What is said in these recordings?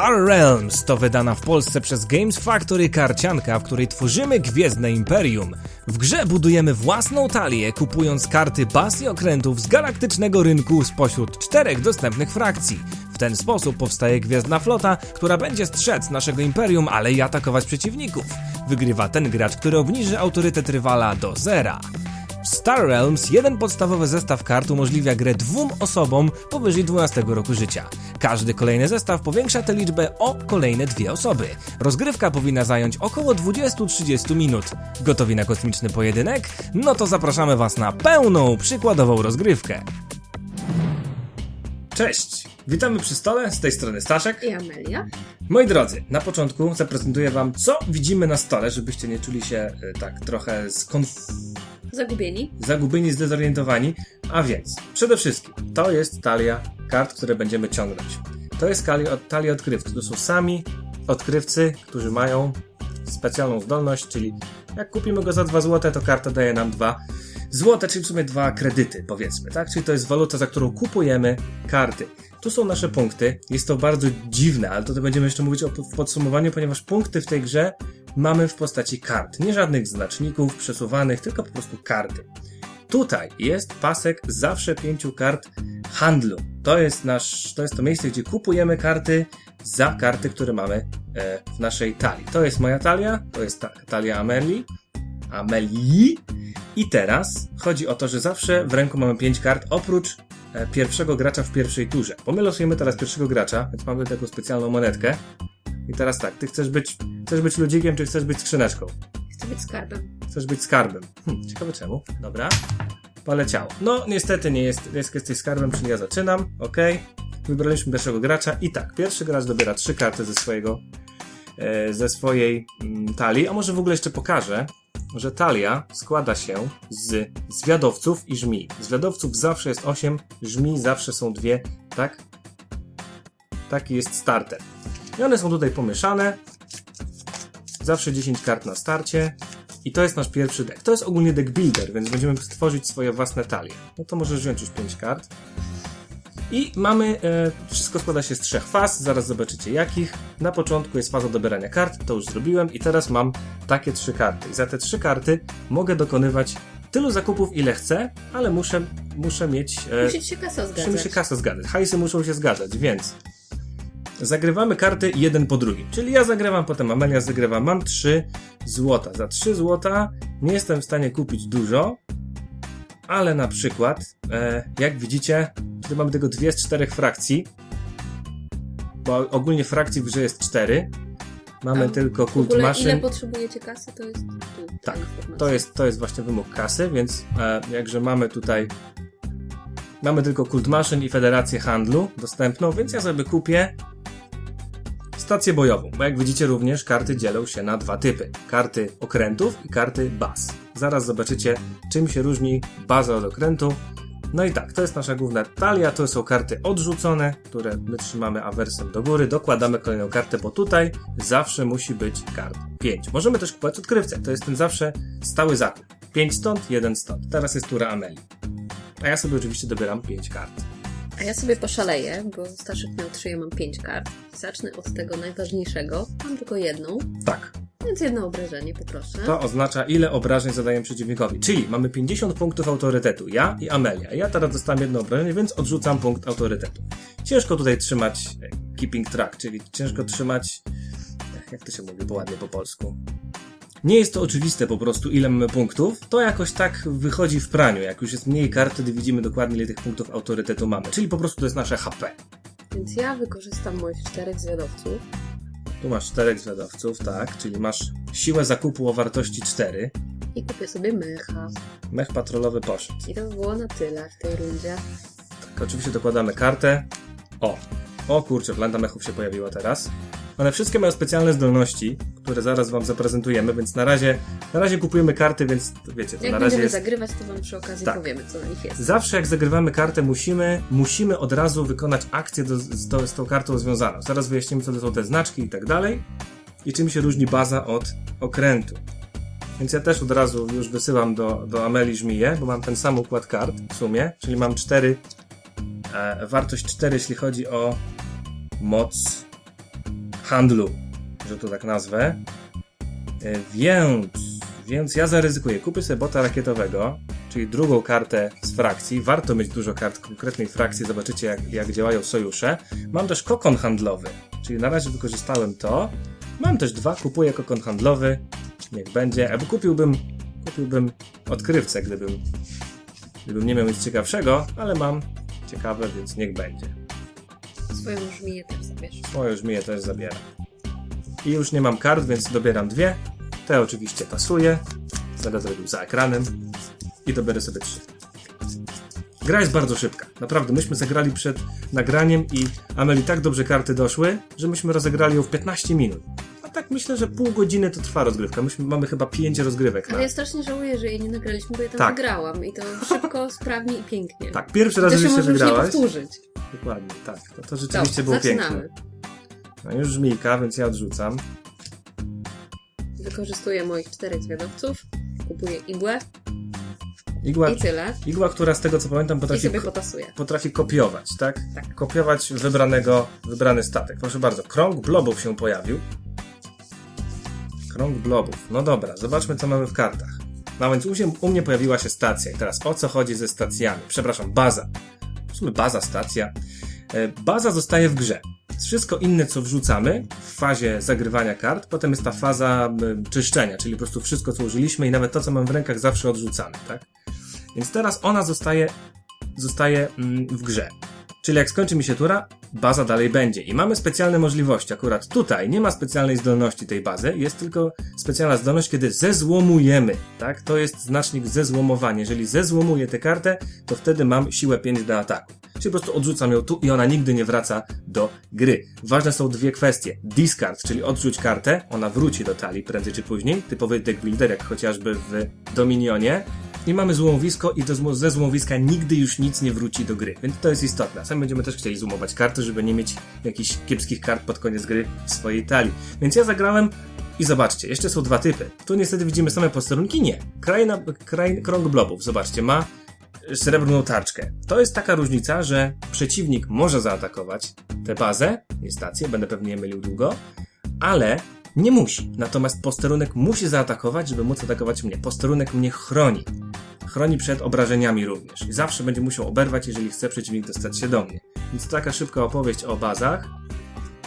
Star Realms to wydana w Polsce przez Games Factory karcianka, w której tworzymy gwiezdne imperium. W grze budujemy własną talię, kupując karty baz i okrętów z galaktycznego rynku spośród czterech dostępnych frakcji. W ten sposób powstaje gwiezdna flota, która będzie strzec naszego imperium, ale i atakować przeciwników. Wygrywa ten gracz, który obniży autorytet rywala do zera. Star Realms jeden podstawowy zestaw kart umożliwia grę dwóm osobom powyżej 12 roku życia. Każdy kolejny zestaw powiększa tę liczbę o kolejne dwie osoby. Rozgrywka powinna zająć około 20-30 minut. Gotowi na kosmiczny pojedynek? No to zapraszamy Was na pełną, przykładową rozgrywkę. Cześć! Witamy przy stole, z tej strony Staszek. I Amelia. Moi drodzy, na początku zaprezentuję Wam, co widzimy na stole, żebyście nie czuli się e, tak trochę skonf Zagubieni. zagubieni, zdezorientowani. A więc, przede wszystkim, to jest talia kart, które będziemy ciągnąć. To jest talia, odkrywcy. To są sami odkrywcy, którzy mają specjalną zdolność, czyli jak kupimy go za 2 zł, to karta daje nam 2 złote, czyli w sumie dwa kredyty, powiedzmy, tak? Czyli to jest waluta, za którą kupujemy karty. Tu są nasze punkty. Jest to bardzo dziwne, ale to będziemy jeszcze mówić o, podsumowaniu, ponieważ punkty w tej grze mamy w postaci kart. Nie żadnych znaczników przesuwanych, tylko po prostu karty. Tutaj jest pasek zawsze pięciu kart handlu. To jest nasz, to jest to miejsce, gdzie kupujemy karty za karty, które mamy e, w naszej talii. To jest moja talia, to jest ta, talia Amelii. Amelii. I teraz chodzi o to, że zawsze w ręku mamy pięć kart, oprócz pierwszego gracza w pierwszej turze. Bo my losujemy teraz pierwszego gracza, więc mamy taką specjalną monetkę. I teraz tak, ty chcesz być, chcesz być ludzikiem, czy chcesz być skrzyneczką? Chcę być skarbem. Chcesz być skarbem. Hm, ciekawe czemu. Dobra. Poleciało. No, niestety nie jest, jest jesteś skarbem, czyli ja zaczynam. Ok. Wybraliśmy pierwszego gracza i tak, pierwszy gracz dobiera trzy karty ze swojego, e, ze swojej mm, talii, a może w ogóle jeszcze pokażę, że talia składa się z zwiadowców i żmi. Zwiadowców zawsze jest 8, żmi zawsze są dwie, tak? Taki jest starter. I one są tutaj pomieszane. Zawsze 10 kart na starcie. I to jest nasz pierwszy deck. To jest ogólnie deck builder, więc będziemy stworzyć swoje własne talie. No to możesz wziąć już 5 kart. I mamy, e, wszystko składa się z trzech faz, zaraz zobaczycie jakich. Na początku jest faza dobierania kart, to już zrobiłem i teraz mam takie trzy karty. I za te trzy karty mogę dokonywać tylu zakupów ile chcę, ale muszę, muszę mieć... E, Musicie się kasa Musimy zgadzać. się kasa zgadzać. Hajsy muszą się zgadzać, więc zagrywamy karty jeden po drugim. Czyli ja zagrywam, potem Amelia zagrywa. Mam 3 złota. Za 3 złota nie jestem w stanie kupić dużo, ale na przykład, e, jak widzicie, tutaj mamy tylko dwie z czterech frakcji, bo ogólnie frakcji w grze jest cztery. Mamy A tylko kult ogóle ile maszyn. potrzebujecie kasy, to jest tu. ta Tak, informacja. To jest, to jest właśnie wymóg kasy, więc e, jakże mamy tutaj. Mamy tylko kult maszyn i federację handlu dostępną, więc ja sobie kupię stację bojową. Bo jak widzicie, również karty dzielą się na dwa typy: karty okrętów i karty baz. Zaraz zobaczycie, czym się różni baza od okrętu. No i tak, to jest nasza główna talia, to są karty odrzucone, które my trzymamy awersem do góry, dokładamy kolejną kartę, bo tutaj zawsze musi być kart 5. Możemy też kupować odkrywcę, to jest ten zawsze stały zakup. 5 stąd, 1 stąd. Teraz jest tura Ameli. A ja sobie oczywiście dobieram 5 kart. A ja sobie poszaleję, bo Staszek miał trzy, ja mam pięć kart. Zacznę od tego najważniejszego. Mam tylko jedną, Tak, więc jedno obrażenie poproszę. to oznacza ile obrażeń zadaję przeciwnikowi. Czyli mamy 50 punktów autorytetu, ja i Amelia. Ja teraz dostałem jedno obrażenie, więc odrzucam punkt autorytetu. Ciężko tutaj trzymać e, keeping track, czyli ciężko trzymać. Jak to się mówi ładnie po polsku? Nie jest to oczywiste po prostu, ile mamy punktów. To jakoś tak wychodzi w praniu. Jak już jest mniej kart, wtedy widzimy dokładnie, ile tych punktów autorytetu mamy. Czyli po prostu to jest nasze HP. Więc ja wykorzystam moich czterech zwiadowców. Tu masz czterech zwiadowców, tak, czyli masz siłę zakupu o wartości 4. I kupię sobie mecha. Mech patrolowy poszedł. I to by było na tyle w tej rundzie. Tak, oczywiście dokładamy kartę. O, o kurczę, planta mechów się pojawiła teraz. One wszystkie mają specjalne zdolności, które zaraz wam zaprezentujemy, więc na razie, na razie kupujemy karty, więc wiecie, to Jak na razie będziemy jest... zagrywać, to wam przy okazji Tak. powiemy, co na nich jest. Zawsze jak zagrywamy kartę, musimy, musimy od razu wykonać akcję do, z, z tą kartą związaną. Zaraz wyjaśnimy, co to są te znaczki i tak dalej. I czym się różni baza od okrętu. Więc ja też od razu już wysyłam do, do Ameli Żmiję, bo mam ten sam układ kart w sumie, czyli mam 4, e, wartość 4, jeśli chodzi o moc handlu, że to tak nazwę. E, Więc, więc ja zaryzykuję. Kupię sobie bota rakietowego, czyli drugą kartę z frakcji. Warto mieć dużo kart konkretnej frakcji, zobaczycie jak, jak działają sojusze. Mam też kokon handlowy, czyli na razie wykorzystałem to. Mam też dwa, kupuję kokon handlowy. Niech będzie. Albo kupiłbym, kupiłbym odkrywcę, gdybym, gdybym nie miał nic ciekawszego, ale mam ciekawe, więc niech będzie. Swoją żmiję też zabierz. Moje żmiję też zabieram. I już nie mam kart, więc dobieram dwie. Te oczywiście pasuje. Będę zrobił za ekranem. I dobiorę sobie trzy. Gra jest bardzo szybka. Naprawdę, myśmy zagrali przed nagraniem i Ameli tak dobrze karty doszły, że myśmy rozegrali ją w 15 minut. A tak myślę, że pół godziny to trwa rozgrywka. Myśmy mamy chyba 5 rozgrywek. Ale ja strasznie żałuję, że jej nie nagraliśmy, bo ja tam Tak. wygrałam i to szybko, sprawnie i pięknie. Tak, pierwszy To raz się rzeczywiście może już nie wygrałaś. powtórzyć. Dokładnie, tak. To, to rzeczywiście Dobra, było zaczynamy. piękne. No już żmijka, więc ja odrzucam. Wykorzystuję moich czterech zwiadowców, kupuję igłę Igła, i tyle. igła, która z tego co pamiętam I potrafi sobie potasuję. potrafi kopiować, tak? Tak. Kopiować wybranego, wybrany statek. Proszę bardzo, krąg blobów się pojawił. Krąg blobów. No dobra, zobaczmy co mamy w kartach. No więc u, się, u mnie pojawiła się stacja. I teraz o co chodzi ze stacjami? Przepraszam, baza. Baza, stacja. E, Baza zostaje w grze. Wszystko inne, co wrzucamy w fazie zagrywania kart, potem jest ta faza m, czyszczenia, czyli po prostu wszystko, co użyliśmy i nawet to, co mam w rękach, zawsze odrzucamy, tak? Więc teraz ona zostaje, zostaje mm, w grze. Czyli jak skończy mi się tura, baza dalej będzie. I mamy specjalne możliwości. Akurat tutaj nie ma specjalnej zdolności tej bazy, jest tylko specjalna zdolność, kiedy zezłomujemy. Tak? To jest znacznik zezłomowanie. Jeżeli zezłomuję tę kartę, to wtedy mam siłę 5 do ataku. Czyli po prostu odrzucam ją tu i ona nigdy nie wraca do gry. Ważne są dwie kwestie. Discard, czyli odrzuć kartę, ona wróci do talii prędzej czy później. Typowy deck builder, jak chociażby w Dominionie. I mamy złomowisko i ze złomowiska nigdy już nic nie wróci do gry, więc to jest istotne. Sami będziemy też chcieli zoomować karty, żeby nie mieć jakichś kiepskich kart pod koniec gry w swojej talii. Więc ja zagrałem i zobaczcie, jeszcze są dwa typy. Tu niestety widzimy same posterunki, nie. Kraina, kraj, krąg blobów, zobaczcie, ma srebrną tarczkę. To jest taka różnica, że przeciwnik może zaatakować tę bazę, nie stację, będę pewnie mylił długo, ale nie musi. Natomiast posterunek musi zaatakować, żeby móc atakować mnie. Posterunek mnie chroni. Chroni przed obrażeniami również. I zawsze będzie musiał oberwać, jeżeli chce przeciwnik dostać się do mnie. Więc to taka szybka opowieść o bazach.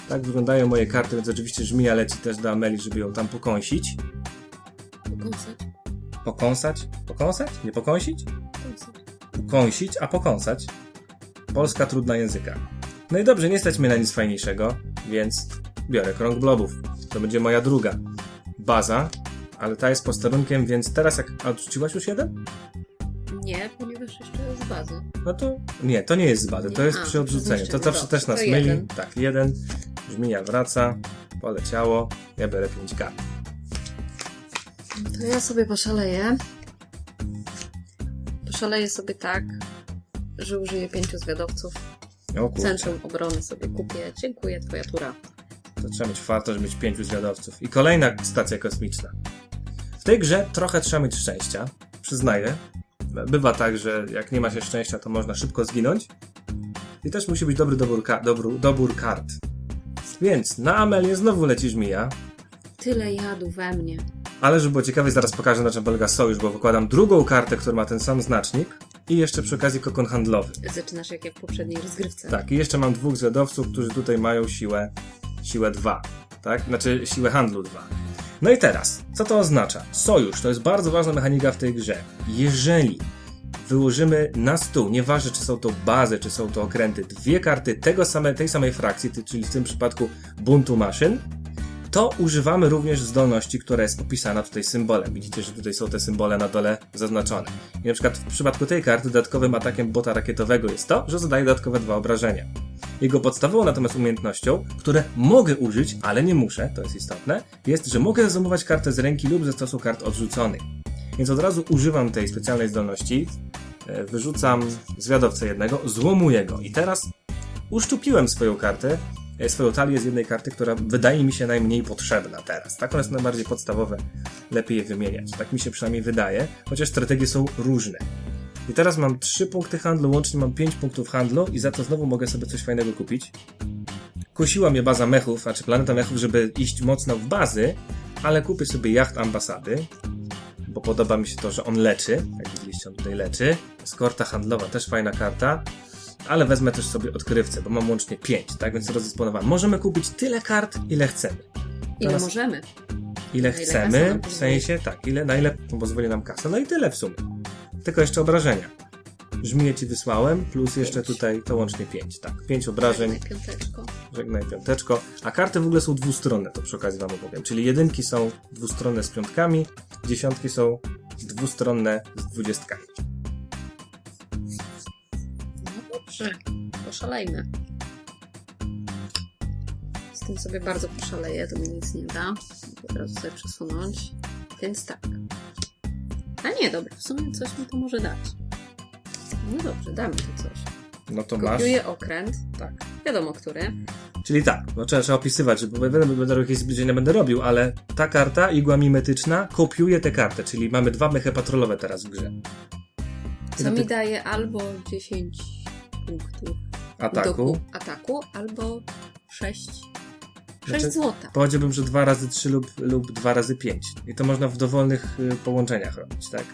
Tak wyglądają moje karty, więc oczywiście żmija leci też do Ameli, żeby ją tam pokąsić. Pokąsać, Pokąsać? Pokąsać? Nie pokąsić? pokąsać. Ukąsić, a pokąsać. Polska trudna języka. No i dobrze, nie stać mnie na nic fajniejszego, więc biorę krąg blobów. To będzie moja druga baza, ale ta jest posterunkiem, więc teraz jak... A odrzuciłaś już jeden? Nie, ponieważ jeszcze z bazy. No to... Nie, to nie jest z bazy, to Nie, jest a, przy odrzuceniu. To zawsze też nas to myli. jeden. Tak, jeden. Żmija wraca, poleciało. Ja biorę 5 kart. To ja sobie poszaleję. Poszaleję sobie tak, że użyję pięciu zwiadowców. O kurczę, Centrum obrony sobie kupię. Dziękuję, twoja tura. To trzeba mieć farta, żeby mieć pięciu zwiadowców. I kolejna stacja kosmiczna. W tej grze trochę trzeba mieć szczęścia, przyznaję. Bywa tak, że jak nie ma się szczęścia, to można szybko zginąć. I też musi być dobry dobór, ka- dobór, dobór kart. Więc na Amelię znowu leci żmija, Tyle jadu we mnie. ale żeby było ciekawie, zaraz pokażę na czym polega sojusz, bo wykładam drugą kartę, która ma ten sam znacznik i jeszcze przy okazji kokon handlowy. Zaczynasz jak ja w poprzedniej rozgrywce. Tak, i jeszcze mam dwóch zwiadowców, którzy tutaj mają siłę, siłę 2, tak? Znaczy siłę handlu 2. No i teraz, co to oznacza? Sojusz to jest bardzo ważna mechanika w tej grze. Jeżeli wyłożymy na stół, nieważne czy są to bazy, czy są to okręty, dwie karty tego same, tej samej frakcji, czyli w tym przypadku buntu maszyn, to używamy również zdolności, która jest opisana tutaj symbolem. Widzicie, że tutaj są te symbole na dole zaznaczone. I na przykład w przypadku tej karty dodatkowym atakiem bota rakietowego jest to, że zadaje dodatkowe dwa obrażenia. Jego podstawową natomiast umiejętnością, które mogę użyć, ale nie muszę, to jest istotne, jest, że mogę zoomować kartę z ręki lub ze stosu kart odrzuconych. Więc od razu używam tej specjalnej zdolności, e, wyrzucam zwiadowcę jednego, złomuję go i teraz uszczupiłem swoją kartę, e, swoją talię z jednej karty, która wydaje mi się najmniej potrzebna teraz. Tak, one są najbardziej podstawowe, lepiej je wymieniać. Tak mi się przynajmniej wydaje, chociaż strategie są różne. I teraz mam 3 punkty handlu, łącznie mam 5 punktów handlu i za to znowu mogę sobie coś fajnego kupić. kusiła mnie baza mechów, znaczy planeta mechów, żeby iść mocno w bazy, ale kupię sobie jacht ambasady, bo podoba mi się to, że on leczy, jak widzieliście, on tutaj leczy. Eskorta handlowa, też fajna karta, ale wezmę też sobie odkrywcę, bo mam łącznie 5, tak więc rozdysponowałem. Możemy kupić tyle kart, ile chcemy. Ile Teraz- możemy? Ile ile chcemy, w sensie tak, ile, na ile pozwoli nam kasa. No i tyle w sumie. Tylko jeszcze obrażenia. Żmiję ci wysłałem, plus jeszcze Pięć. tutaj to łącznie 5, tak. 5 obrażeń, Żegnaj, Piąteczko. żegnaj piąteczko. A karty w ogóle są dwustronne, to przy okazji wam opowiem. Czyli jedynki są dwustronne z piątkami, dziesiątki są dwustronne z dwudziestkami. No dobrze, poszalejmy. Z tym sobie bardzo poszaleję, to mi nic nie da. Teraz sobie przesunąć. Więc tak. A nie, dobra, w sumie coś mi to może dać. No dobrze, damy to coś. No to masz. Kopiuję okręt, Tak. wiadomo który. Czyli tak, no trzeba, trzeba opisywać, bo będę, będę jakieś zbliżenia będę robił, ale ta karta, igła mimetyczna, kopiuje tę kartę, czyli mamy dwa mechy patrolowe teraz w grze. Co mi daje albo 10 punktów Ataku. ku- ataku albo 6, 6 Znaczy- złota. Powiedziałbym, że 2 razy 3 lub, lub 2 razy 5. I to można w dowolnych y, połączeniach robić, tak?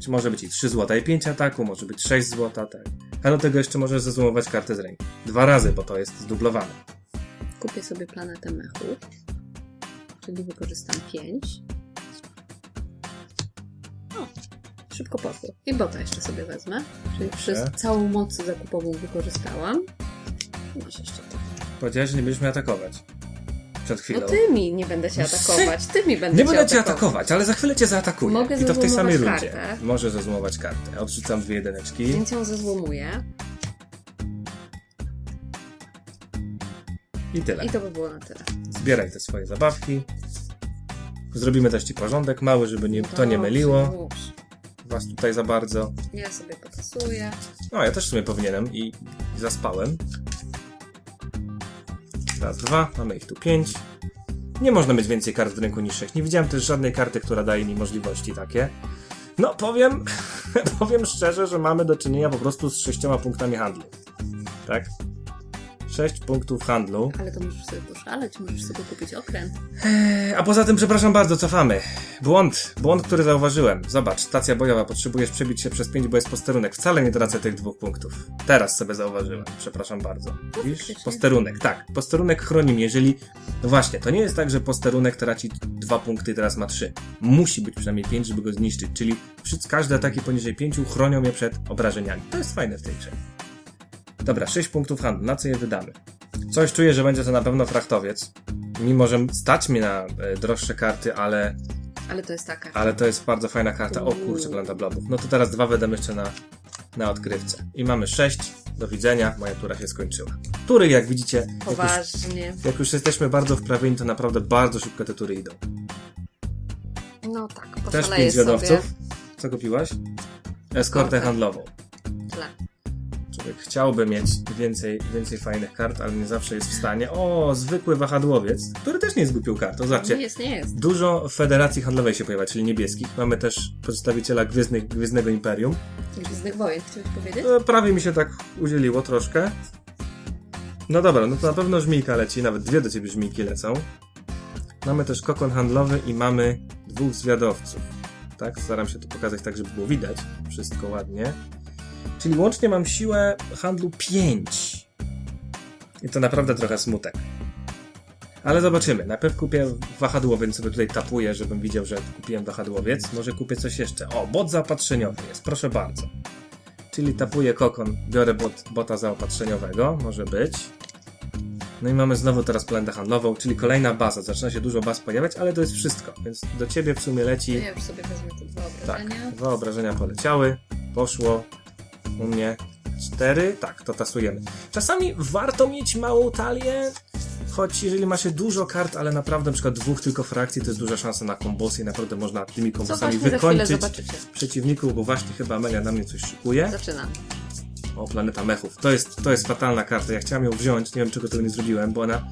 Czy może być i 3 złota i 5 ataku, może być 6 złota, tak. A do tego jeszcze możesz zezumować kartę z ręki. Dwa razy, bo to jest zdublowane. Kupię sobie planetę mechów, czyli wykorzystam 5. O, szybko poszło. I bota jeszcze sobie wezmę, czyli przez całą moc zakupową wykorzystałam. Masz jeszcze to. Powiedziałeś, że nie będziesz mnie atakować. Przed No chwilą. ty mi nie będę się No atakować, ty mi będę Nie cię będę cię atakować. ale za chwilę cię zaatakuję. Mogę I to w tej samej rundzie. kartę. Może zezumować kartę. Odrzucam dwie jedyneczki. Więc ją zezłomuję I tyle. i to by było na tyle. Zbieraj te swoje zabawki. Zrobimy też ci porządek mały, żeby nie, to nie myliło dobrze. was tutaj za bardzo. Ja sobie potasuję. No, ja też w sumie powinienem i, i zaspałem. Raz, dwa, mamy ich tu pięć. Nie można mieć więcej kart w ręku niż sześć. Nie widziałem też żadnej karty, która daje mi możliwości takie. No, powiem, powiem szczerze, że mamy do czynienia po prostu z sześcioma punktami handlu. Tak? Sześć punktów handlu. Ale to możesz sobie poszaleć, możesz sobie kupić okręt. Eee, A poza tym, przepraszam bardzo, cofamy. Błąd, błąd, który zauważyłem. Zobacz, stacja bojowa, potrzebujesz przebić się przez 5, bo jest posterunek. Wcale nie tracę tych dwóch punktów. Teraz sobie zauważyłem, przepraszam bardzo. Widzisz? faktycznie. Posterunek, tak. Posterunek chroni mnie, jeżeli... No właśnie, to nie jest tak, że posterunek traci dwa punkty i teraz ma trzy. Musi być przynajmniej 5, żeby go zniszczyć, czyli każde ataki poniżej 5 chronią mnie przed obrażeniami. To jest fajne w tej grze. Dobra, 6 punktów handlu, na co je wydamy? Coś czuję, że będzie to na pewno frachtowiec. Mimo, że stać mnie na e, droższe karty, ale, Ale to jest taka. ale to jest bardzo fajna karta. O kurczę, planta blobów. No to teraz dwa wydam jeszcze na, na odkrywce. I mamy 6. Do widzenia, moja tura się skończyła. Tury, jak widzicie, jak już, Poważnie. jak już jesteśmy bardzo wprawieni, to naprawdę bardzo szybko te tury idą. No tak, Też pięć sobie. zwiadowców. Co kupiłaś? Eskortę Eskortę. handlową. Tyle. Człowiek chciałby mieć więcej, więcej fajnych kart, ale nie zawsze jest w stanie. O, zwykły wahadłowiec, który też nie jest kartą. Nie Zobaczcie, jest, nie jest. dużo federacji handlowej się pojawia, czyli niebieskich. Mamy też przedstawiciela Gwiezdnych, Gwiezdnego Imperium. Gwiezdnych wojen, chciałeś powiedzieć? E, Prawie mi się tak udzieliło troszkę. No dobra, no to na pewno żmijka leci, nawet dwie do ciebie żmijki lecą. Mamy też kokon handlowy i mamy dwóch zwiadowców. Tak, staram się to pokazać tak, żeby było widać. Wszystko ładnie. Czyli łącznie mam siłę handlu 5. I to naprawdę trochę smutek. Ale zobaczymy. Najpierw kupię wahadło, więc sobie tutaj tapuję, żebym widział, że kupiłem wahadłowiec. Może kupię coś jeszcze. O, bot zaopatrzeniowy jest, proszę bardzo. Czyli tapuję kokon, biorę bot, bota zaopatrzeniowego, może być. No i mamy znowu teraz planetę handlową, czyli kolejna baza. Zaczyna się dużo baz pojawiać, ale to jest wszystko. Więc do ciebie w sumie leci. Ja już sobie wezmę te dwa Tak, obrażenia. dwa obrażenia poleciały. Poszło. U mnie cztery. Tak, to tasujemy. Czasami warto mieć małą talię, choć jeżeli ma się dużo kart, ale naprawdę na przykład dwóch tylko frakcji, to jest duża szansa na kombosy i naprawdę można tymi kombosami wykończyć przeciwników, bo właśnie chyba Amelia na mnie coś szykuje. Zaczynam. O, Planeta Mechów. To jest, to jest fatalna karta. Ja chciałem ją wziąć, nie wiem czego tego nie zrobiłem, bo ona...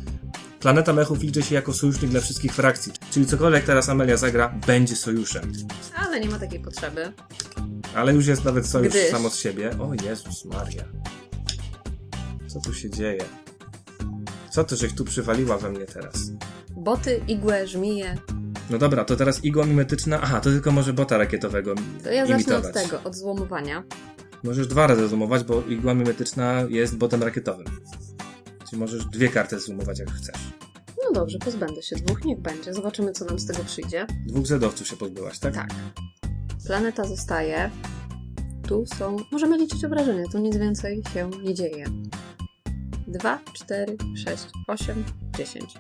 Planeta Mechów liczy się jako sojusznik dla wszystkich frakcji. Czyli cokolwiek teraz Amelia zagra, będzie sojuszem. Ale nie ma takiej potrzeby. Ale już jest nawet sojusz Gdyż- sam od siebie. O Jezus Maria. Co tu się dzieje? Co ty żeś tu przywaliła we mnie teraz? Boty, igłę, żmije. No dobra, to teraz igła mimetyczna. Aha, to tylko może bota rakietowego To ja zacznę imitować. od tego, od złomowania. Możesz dwa razy zoomować, bo igła mimetyczna jest botem rakietowym. Czyli możesz dwie karty zoomować jak chcesz. No dobrze, pozbędę się dwóch, niech będzie. Zobaczymy, co nam z tego przyjdzie. Dwóch zedowców się pozbyłaś, tak? Tak. Planeta zostaje. Tu są. Możemy liczyć obrażenia, tu nic więcej się nie dzieje. 2, 4, 6, 8, 10.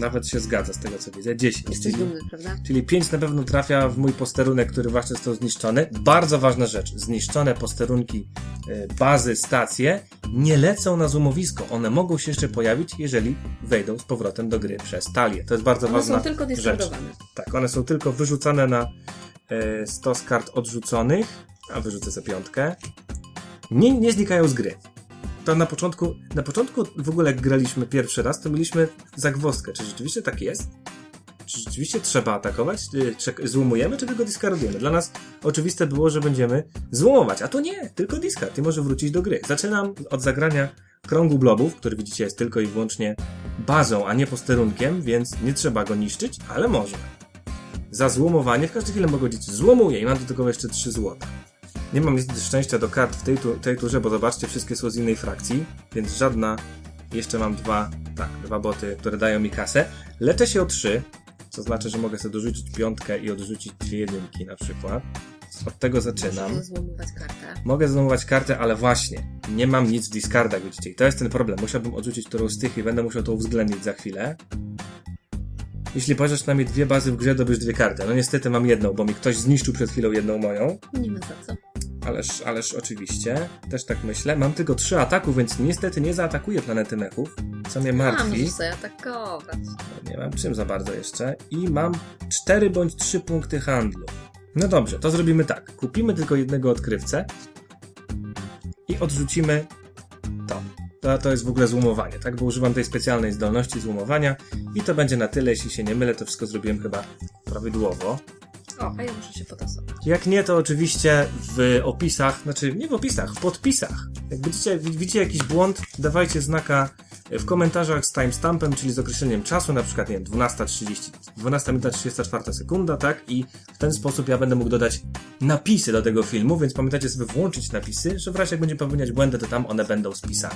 Nawet się zgadza z tego co widzę. 10. Jesteś czyli, dumny, prawda? czyli 5 na pewno trafia w mój posterunek, który właśnie został zniszczony. Bardzo ważna rzecz. Zniszczone posterunki, y, bazy, stacje nie lecą na zoomowisko. One mogą się jeszcze pojawić, jeżeli wejdą z powrotem do gry przez talię. To jest bardzo One ważna są tylko rzecz. discardowane. Tak, one są tylko wyrzucane na e, stos kart odrzuconych, a wyrzucę sobie piątkę. Nie, nie znikają z gry. To na początku, na początku w ogóle jak graliśmy pierwszy raz, to mieliśmy zagwozdkę. Czy rzeczywiście tak jest? Czy rzeczywiście trzeba atakować? Czy, czy złomujemy, czy tylko discardujemy? Dla nas oczywiste było, że będziemy złomować, a to nie, tylko discard i może wrócić do gry. Zaczynam od zagrania krągu blobów, który widzicie jest tylko i wyłącznie bazą, a nie posterunkiem, więc nie trzeba go niszczyć, ale można za złomowanie. W każdej chwili mogę powiedzieć złomuję i mam do tego jeszcze 3 złota. Nie mam niestety szczęścia do kart w tej, tu, tej turze, bo zobaczcie, wszystkie są z innej frakcji, więc żadna. Jeszcze mam dwa, tak, dwa boty, które dają mi kasę. Leczę się o 3, co znaczy, że mogę sobie dorzucić piątkę i odrzucić dwie jedynki na przykład. Od tego zaczynam. Możemy złomować kartę. Mogę znomować kartę, ale właśnie, nie mam nic w discardach, widzicie. I to jest ten problem. Musiałbym odrzucić którąś z tych i będę musiał to uwzględnić za chwilę. Jeśli pożycz na mnie dwie bazy w grze, dobierz dwie karty. No niestety mam jedną, bo mi ktoś zniszczył przed chwilą jedną moją. Nie ma za co. Ależ, ależ oczywiście, też tak myślę. Mam tylko trzy ataku, więc niestety nie zaatakuję planety mechów, co mnie A, martwi. możesz sobie atakować. Nie mam czym za bardzo jeszcze. I mam 4 bądź 3 punkty handlu. No dobrze, to zrobimy tak. Kupimy tylko jednego odkrywcę i odrzucimy to. To, jest w ogóle złomowanie, tak? Bo używam tej specjalnej zdolności złomowania i to będzie na tyle, jeśli się nie mylę, to wszystko zrobiłem chyba prawidłowo. O, a ja muszę się potasować. Jak nie, to oczywiście w opisach, znaczy nie w opisach, w podpisach. Jak widzicie, widzicie jakiś błąd, dawajcie znaka w komentarzach z timestampem, czyli z określeniem czasu, na przykład, nie wiem, 12.30, 12 minuta 34 sekunda, tak? I w ten sposób ja będę mógł dodać napisy do tego filmu, więc pamiętajcie sobie włączyć napisy, że w razie jak będziemy popełniać błędy, to tam one będą spisane.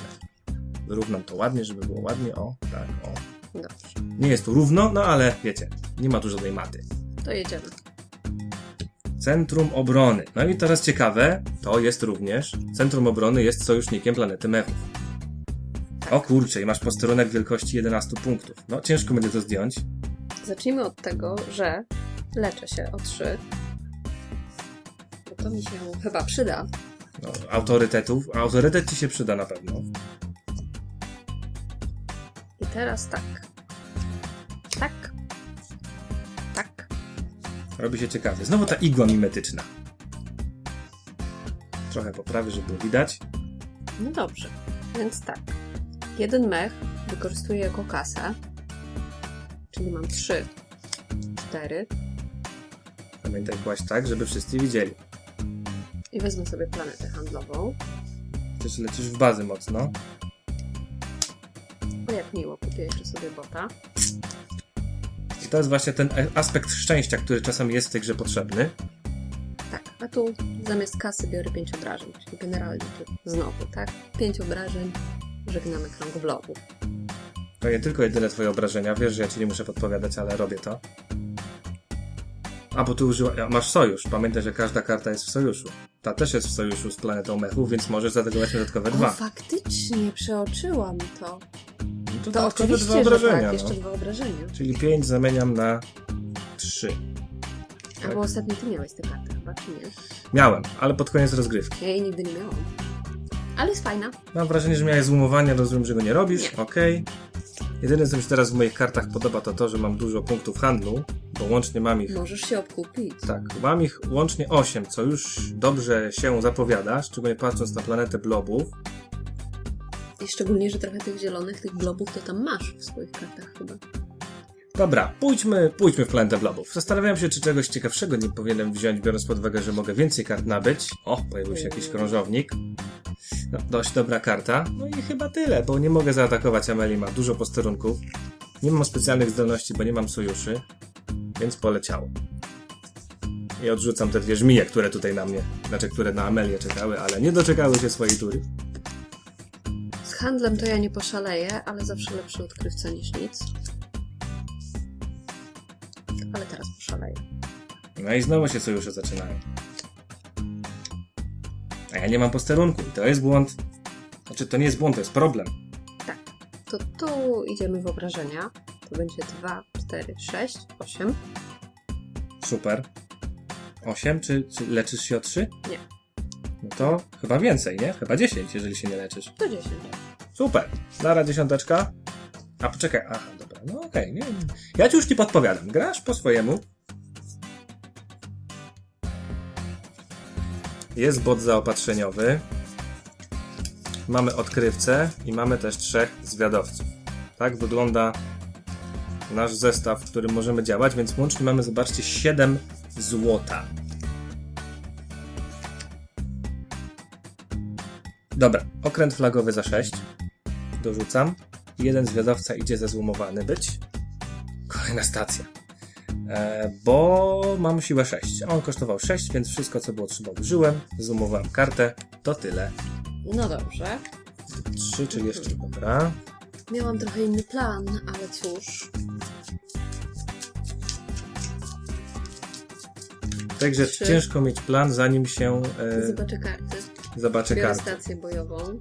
Wyrównam to ładnie, żeby było ładnie, o, tak, o. Dobrze, Nie jest tu równo, no ale wiecie, nie ma tu żadnej maty. to jedziemy. Centrum Obrony. No i teraz ciekawe, to jest również, Centrum Obrony jest sojusznikiem planety Mechów. O kurczę, i masz posterunek wielkości 11 punktów. No ciężko będzie to zdjąć. Zacznijmy od tego, że leczę się o 3. Bo to mi się chyba przyda. No, autorytetów, a autorytet ci się przyda na pewno. I teraz tak. Tak. Tak. Robi się ciekawie. Znowu ta igła mimetyczna. Trochę poprawię, żeby było widać. No dobrze. Więc tak. Jeden mech wykorzystuję jako kasę. Czyli mam 3, 4. Pamiętaj kłaść tak, żeby wszyscy widzieli. I wezmę sobie planetę handlową. Też lecisz w bazy mocno. O jak miło, kupię jeszcze sobie bota. I to jest właśnie ten aspekt szczęścia, który czasami jest w tej grze potrzebny. Tak, a tu zamiast kasy biorę 5 obrażeń. Czyli generalnie tu znowu, tak? 5 obrażeń. Żegnamy krąg vlogu. To nie tylko jedyne twoje obrażenia, wiesz, że ja ci nie muszę podpowiadać, ale robię to. A, bo ty użyła... a, Masz sojusz. Pamiętaj, że każda karta jest w sojuszu. Ta też jest w sojuszu z planetą mechów, więc możesz zaatakować dodatkowe O, dwa. faktycznie, przeoczyłam to. No To dodatkowe oczywiście, dwa że obrażenia, tak, no. jeszcze dwa obrażenia. Czyli pięć zamieniam na trzy. A bo ostatnio ty miałeś tę kartę chyba, czy nie? Miałem, ale pod koniec rozgrywki. Ja jej nigdy nie miałam. Ale jest fajna. Mam wrażenie, że miałeś zoomowanie, rozumiem, że go nie robisz. Nie. Okej. Jedyne, co mi się teraz w moich kartach podoba, to to, że mam dużo punktów handlu, bo łącznie mam ich Możesz się obkupić. Tak, mam ich łącznie 8, co już dobrze się zapowiada, szczególnie patrząc na planetę blobów. I szczególnie, że trochę tych zielonych, tych blobów to tam masz w swoich kartach chyba. Dobra, pójdźmy, pójdźmy w planetę blobów. Zastanawiam się, czy czegoś ciekawszego nie powinienem wziąć, biorąc pod uwagę, że mogę więcej kart nabyć. O, pojawił się jakiś krążownik. No, dość dobra karta. No i chyba tyle, bo nie mogę zaatakować Ameli, ma dużo posterunków. Nie mam specjalnych zdolności, bo nie mam sojuszy, więc poleciało. I odrzucam te dwie żmije, które tutaj na mnie, znaczy które na Amelię czekały, ale nie doczekały się swojej tury. Z handlem to ja nie poszaleję, ale zawsze lepszy odkrywca niż nic. Ale teraz poszaleję. No i znowu się sojusze zaczynają. A ja nie mam posterunku i to jest błąd. Znaczy, to nie jest błąd, to jest problem. Tak. To tu idziemy w obrażenia. To będzie 2, 4, 6, 8. Super. 8, czy, czy leczysz się o 3? Nie. No to chyba więcej, nie? Chyba 10, jeżeli się nie leczysz. To 10. Super. Dara dziesiąteczka. A poczekaj, aha, dobra, no okej. nie Ja ci już ci podpowiadam. Grasz po swojemu. Jest bot zaopatrzeniowy. Mamy odkrywcę i mamy też trzech zwiadowców. Tak wygląda nasz zestaw, w którym możemy działać, więc łącznie mamy, zobaczcie, 7 złota. Dobra, okręt flagowy za 6. Dorzucam. Jeden zwiadowca idzie zezłomowany być. Kolejna stacja. E, bo mam siłę 6. A on kosztował 6, więc wszystko co było trzeba użyłem. Zoomowałem kartę. To tyle. No dobrze. 3, czyli jeszcze dobra. Miałam trochę inny plan, ale cóż. Także Trzy. ciężko mieć plan, zanim się e, Zobaczę karty. zobaczy Biorę kartę. stację bojową.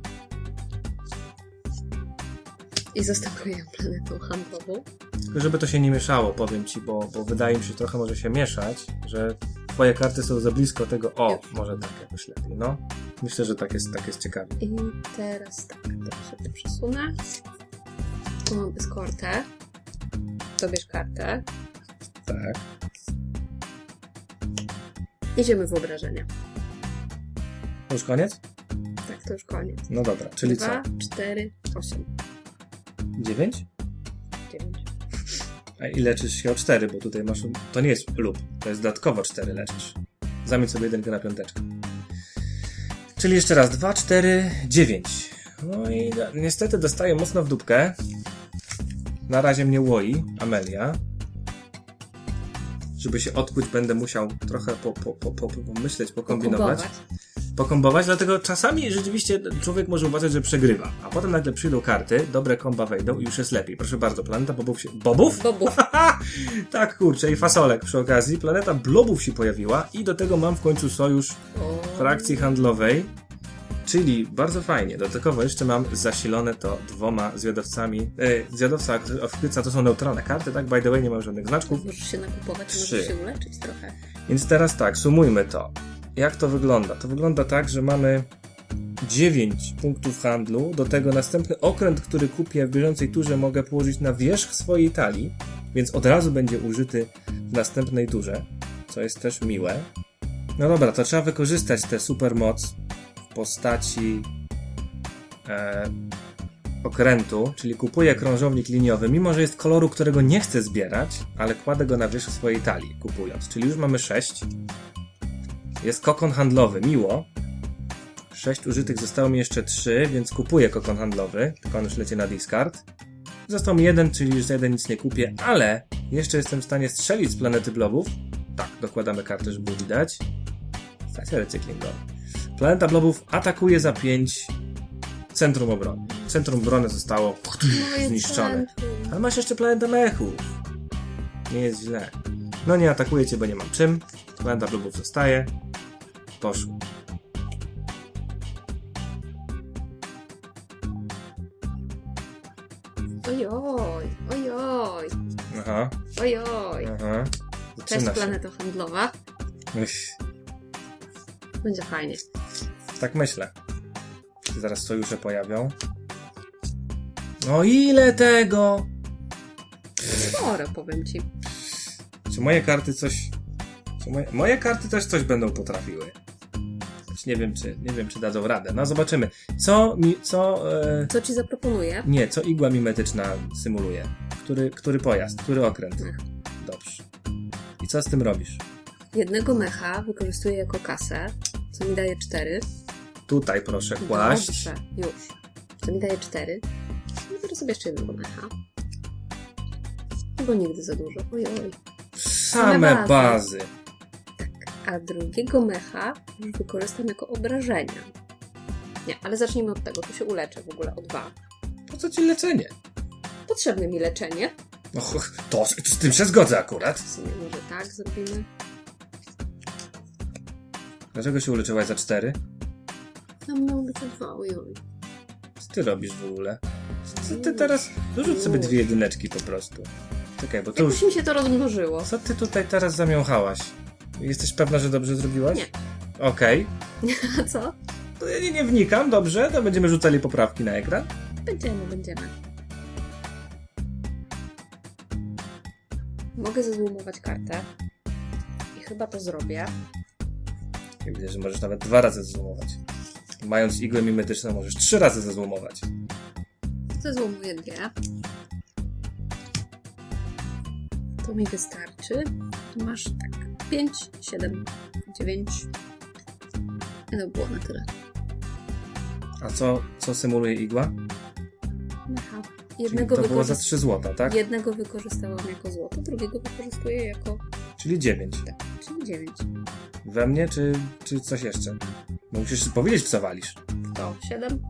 I zastępuję ją planetą handlową. Tylko żeby to się nie mieszało, powiem ci, bo, bo wydaje mi się, trochę może się mieszać, że twoje karty są za blisko tego. O, może tak jakoś lepiej, no. Myślę, że tak jest, tak jest ciekawie. I teraz tak, to sobie przesunę. Tu mam eskortę. To bierz kartę. Tak. Idziemy w obrażenia. Już koniec? Tak, to już koniec. No dobra, czyli co? 2, 4, 8, 9? 9. A i leczysz się o 4, bo tutaj masz. To nie jest lub, to jest dodatkowo 4 leczysz. Zamień sobie jedynkę na piąteczkę. Czyli jeszcze raz, 2, 4, 9. No i niestety dostaję mocno w dupkę. Na razie mnie łoi Amelia. Żeby się odkuć, będę musiał trochę po, po, po, po, pomyśleć, pokombinować. Pokombować, dlatego czasami rzeczywiście człowiek może uważać, że przegrywa, a potem nagle przyjdą karty, dobre komba wejdą i już jest lepiej. Proszę bardzo, planeta Bobów się... Bobów? Bobów. tak, kurczę, i fasolek przy okazji. Planeta Blobów się pojawiła i do tego mam w końcu sojusz O, frakcji handlowej, czyli bardzo fajnie. Dodatkowo jeszcze mam zasilone to dwoma zwiadowcami. E, zwiadowca, odkryca to są neutralne karty, tak? By the way, nie mam żadnych znaczków. Możesz się nakupować, Trzy. możesz się uleczyć trochę. Więc teraz tak, sumujmy to. Jak to wygląda? To wygląda tak, że mamy 9 punktów handlu, do tego następny okręt, który kupię w bieżącej turze mogę położyć na wierzch swojej talii, więc od razu będzie użyty w następnej turze, co jest też miłe. No dobra, to trzeba wykorzystać tę supermoc w postaci e, okrętu, czyli kupuję krążownik liniowy, mimo że jest koloru, którego nie chcę zbierać, ale kładę go na wierzch swojej talii, kupując. Czyli już mamy 6. Jest kokon handlowy, miło. 6 użytych, zostało mi jeszcze 3, więc kupuję kokon handlowy, tylko on już leci na discard. Został mi jeden, czyli już za jeden nic nie kupię, ale jeszcze jestem w stanie strzelić z planety blobów. Tak, dokładamy kartę, żeby było widać. Stacja recyklingowa. Planeta blobów atakuje za 5 centrum obrony. Centrum obrony zostało zniszczone. Ale masz jeszcze planetę mechów. Nie jest źle. No nie atakuje cię, bo nie mam czym. Planeta blobów zostaje. Poszło. Ojoj, ojoj, Aha, ojoj. aha. Cześć Zaczyna się. planeta handlowa. Uff, Będzie fajnie. tak myślę. Się Zaraz sojusze pojawią. No ile tego? Sporo, powiem ci. Czy moje karty coś... Czy moje, moje karty też coś będą potrafiły. Nie wiem, czy, nie wiem, czy dadzą radę. No zobaczymy. Co mi, co... E, Co ci zaproponuję? Nie, co igła mimetyczna symuluje? Który, który pojazd, który okręt? Dobrze. I co z tym robisz? Jednego mecha wykorzystuję jako kasę, co mi daje cztery. tutaj proszę kłaść. Dobrze, już. To mi daje cztery. No teraz sobie jeszcze jednego mecha. Bo nigdy za dużo. Oj, oj. Same bazy. bazy. A drugiego mecha już wykorzystam jako obrażenia. Nie, ale zacznijmy od tego. Tu się uleczę w ogóle o dwa. Po co ci leczenie? Potrzebne mi leczenie. No, to z tym się zgodzę akurat. W sumie może tak zrobimy. Dlaczego się uleczyłaś za cztery? Tam miało być o dwa, oj, oj. Co ty robisz w ogóle? Co ty teraz... Dorzuć sobie dwie jedyneczki po prostu. Czekaj, bo to już... Jakoś mi się to rozmnożyło. Co ty tutaj teraz zamiąchałaś? Jesteś pewna, że dobrze zrobiłaś? Nie. Okej. A co? To ja nie, nie wnikam, dobrze? To będziemy rzucali poprawki na ekran. Będziemy, będziemy. Mogę zezłumować kartę. I chyba to zrobię. Ja widzę, że możesz nawet dwa razy zezłomować. Mając igłę mimetyczną możesz trzy razy zezłomować. Zezłomuję dwie. To mi wystarczy. Tu masz tak 5, 7, 9. No było na tyle. A co, co symuluje igła? Czyli Jednego, to było za wykorzys- 3 złota, tak? jednego wykorzystałam jako złoto, drugiego wykorzystuję jako. Czyli 9. Tak, czyli 9. We mnie, czy, czy coś jeszcze? No musisz powiedzieć, w co walisz. To 7,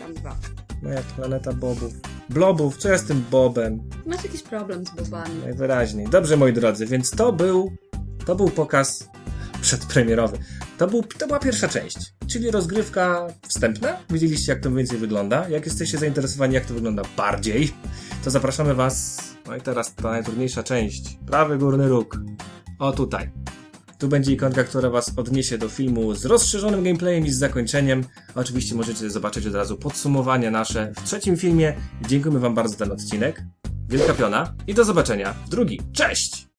tam 2. No jak planeta bobów. Blobów, co ja z tym bobem? Masz jakiś problem z bobami? Najwyraźniej. Dobrze, moi drodzy, więc to był, to był pokaz przedpremierowy. To, był, to była pierwsza część, czyli rozgrywka wstępna. Widzieliście, jak to więcej wygląda. Jak jesteście zainteresowani, jak to wygląda bardziej, to zapraszamy Was. No i teraz ta najtrudniejsza część. Prawy górny róg. O tutaj. Tu będzie ikonka, która Was odniesie do filmu z rozszerzonym gameplayem i z zakończeniem. Oczywiście możecie zobaczyć od razu podsumowanie nasze w trzecim filmie. Dziękujemy Wam bardzo za ten odcinek. Wielka piona i do zobaczenia w drugi. Cześć!